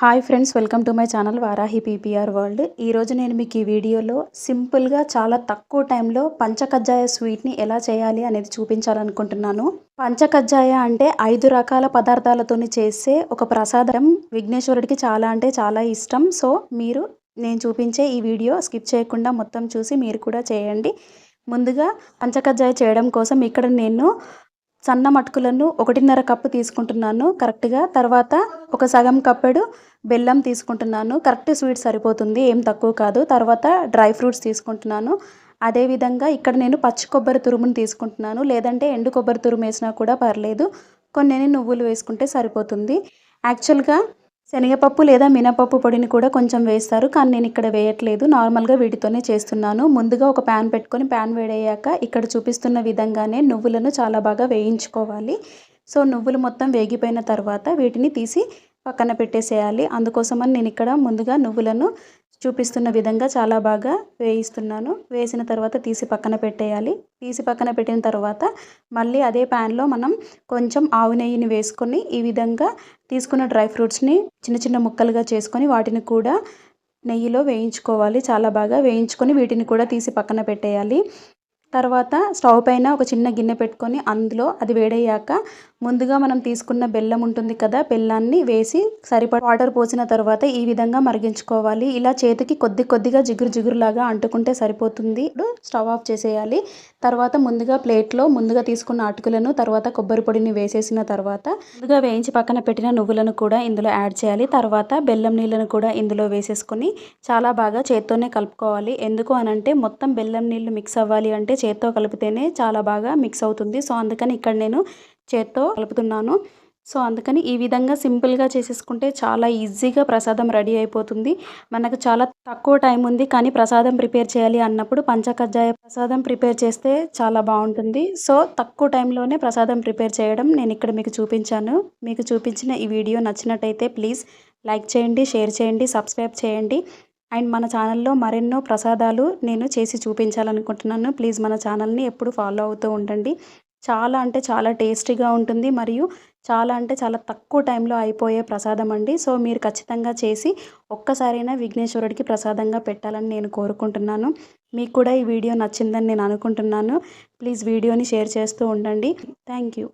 Hi friends welcome to my channel Varahi PPR world. ఈరోజు నేను మీకు ఈ వీడియోలో సింపుల్గా చాలా తక్కువ టైంలో పంచకజ్జాయ స్వీట్ని ఎలా చేయాలి అనేది చూపించాలనుకుంటున్నాను. పంచకజ్జాయ అంటే ఐదు రకాల పదార్థాలతోని చేసే ఒక ప్రసాదం. విఘ్నేశ్వరుడికి చాలా అంటే చాలా ఇష్టం. సో మీరు నేను చూపించే ఈ వీడియో స్కిప్ చేయకుండా మొత్తం చూసి మీరు కూడా చేయండి. ముందుగా పంచకజ్జాయ చేయడం కోసం ఇక్కడ నేను సన్న మటుకులను ఒకటిన్నర కప్పు తీసుకుంటున్నాను కరెక్ట్గా తర్వాత ఒక సగం కప్పెడు బెల్లం తీసుకుంటున్నాను కరెక్ట్ స్వీట్ సరిపోతుంది ఏం తక్కువ కాదు. తర్వాత డ్రై ఫ్రూట్స్ తీసుకుంటున్నాను. అదేవిధంగా ఇక్కడ నేను పచ్చి కొబ్బరి తురుమును తీసుకుంటున్నాను. లేదంటే ఎండు కొబ్బరి తురుము వేసినా కూడా పర్లేదు. కొన్ని నువ్వులు వేసుకుంటే సరిపోతుంది. యాక్చువల్గా శనగపప్పు లేదా మినపప్పు పొడిని కూడా కొంచెం వేస్తారు. కానీ నేను ఇక్కడ వేయట్లేదు. నార్మల్గా వీటితోనే చేస్తున్నాను. ముందుగా ఒక ప్యాన్ పెట్టుకొని ప్యాన్ వేడయ్యాక ఇక్కడ చూపిస్తున్న విధంగానే నువ్వులను చాలా బాగా వేయించుకోవాలి. సో నువ్వులు మొత్తం వేగిపోయిన తర్వాత వీటిని తీసి పక్కన పెట్టేసేయాలి. అందుకోసమని నేను ఇక్కడ ముందుగా నువ్వులను చూపిస్తున్న విధంగా చాలా బాగా వేయిస్తున్నాను. వేసిన తర్వాత తీసి పక్కన పెట్టేయాలి. తీసి పక్కన పెట్టిన తర్వాత మళ్ళీ అదే ప్యాన్లో మనం కొంచెం ఆవు నెయ్యిని వేసుకొని ఈ విధంగా తీసుకున్న డ్రై ఫ్రూట్స్ని చిన్న చిన్న ముక్కలుగా చేసుకొని వాటిని కూడా నెయ్యిలో వేయించుకోవాలి. చాలా బాగా వేయించుకొని వీటిని కూడా తీసి పక్కన పెట్టేయాలి. తర్వాత స్టవ్ పైన ఒక చిన్న గిన్నె పెట్టుకొని అందులో అది వేడయ్యాక ముందుగా మనం తీసుకున్న బెల్లం ఉంటుంది కదా బెల్లాన్ని వేసి సరిపడ వాటర్ పోసిన తర్వాత ఈ విధంగా మరిగించుకోవాలి. ఇలా చేతికి కొద్ది కొద్దిగా జిగురు జిగురులాగా అంటుకుంటే సరిపోతుంది. ఇప్పుడు స్టవ్ ఆఫ్ చేసేయాలి. తర్వాత ముందుగా ప్లేట్లో ముందుగా తీసుకున్న అటుకులను తర్వాత కొబ్బరి పొడిని వేసేసిన తర్వాత ముందుగా వేయించి పక్కన పెట్టిన నువ్వులను కూడా ఇందులో యాడ్ చేయాలి. తర్వాత బెల్లం నీళ్ళను కూడా ఇందులో వేసేసుకొని చాలా బాగా చేత్తోనే కలుపుకోవాలి. ఎందుకు అనంటే మొత్తం బెల్లం నీళ్ళు మిక్స్ అవ్వాలి అంటే చేత్తో కలిపితేనే చాలా బాగా మిక్స్ అవుతుంది. సో అందుకని ఇక్కడ నేను చేత్తో కలుపుతున్నాను. సో అందుకని ఈ విధంగా సింపుల్గా చేసేసుకుంటే చాలా ఈజీగా ప్రసాదం రెడీ అయిపోతుంది. మనకు చాలా తక్కువ టైం ఉంది కానీ ప్రసాదం ప్రిపేర్ చేయాలి అన్నప్పుడు పంచకజ్జాయ ప్రసాదం ప్రిపేర్ చేస్తే చాలా బాగుంటుంది. సో తక్కువ టైంలోనే ప్రసాదం ప్రిపేర్ చేయడం నేను ఇక్కడ మీకు చూపించాను. మీకు చూపించిన ఈ వీడియో నచ్చినట్టయితే ప్లీజ్ లైక్ చేయండి షేర్ చేయండి సబ్స్క్రైబ్ చేయండి. అండ్ మన ఛానల్లో మరెన్నో ప్రసాదాలు నేను చేసి చూపించాలనుకుంటున్నాను. ప్లీజ్ మన ఛానల్ని ఎప్పుడు ఫాలో అవుతూ ఉండండి. చాలా అంటే చాలా టేస్టీగా ఉంటుంది మరియు చాలా అంటే చాలా తక్కువ టైంలో అయిపోయే ప్రసాదం అండి. సో మీరు ఖచ్చితంగా చేసి ఒక్కసారైనా విఘ్నేశ్వరుడికి ప్రసాదంగా పెట్టాలని నేను కోరుకుంటున్నాను. మీకు కూడా ఈ వీడియో నచ్చిందని నేను అనుకుంటున్నాను. ప్లీజ్ వీడియోని షేర్ చేస్తూ ఉండండి. Thank you.